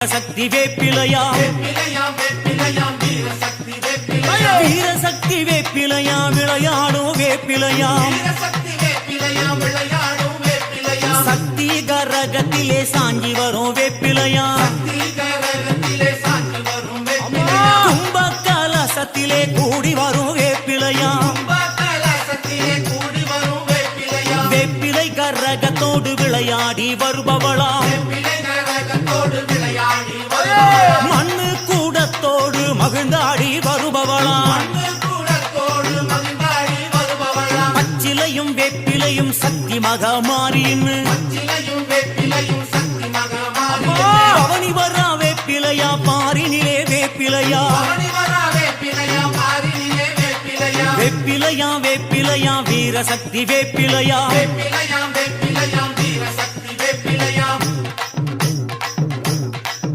சக்தி வேப்பிலையா? வேப்பிலையாம் வீர சக்தி வேப்பிலையாம் வீரசக்தி வேப்பிலையா? விளையாடும் வேப்பிலையாம் சக்தி கரகத்திலே சாஞ்சி வரும் வேப்பிலையாம் கும்ப கலசத்திலே கூடி வரும் கூடி வரும் வேப்பிலையாம் வேப்பிலை கரகத்தோடு விளையாடி வருபவளாம் கூடத்தோடு மகிழ்ந்தாடி வருபவளாம். பச்சிலையும் வெப்பிலையும் சக்தி மகமாரின்னு சிலையும் வரா வேப்பிலையா பாரினிலே வேப்பிலையா. வெப்பிலையா வேப்பிலையா வேப்பிலையா வேப்பிலையா.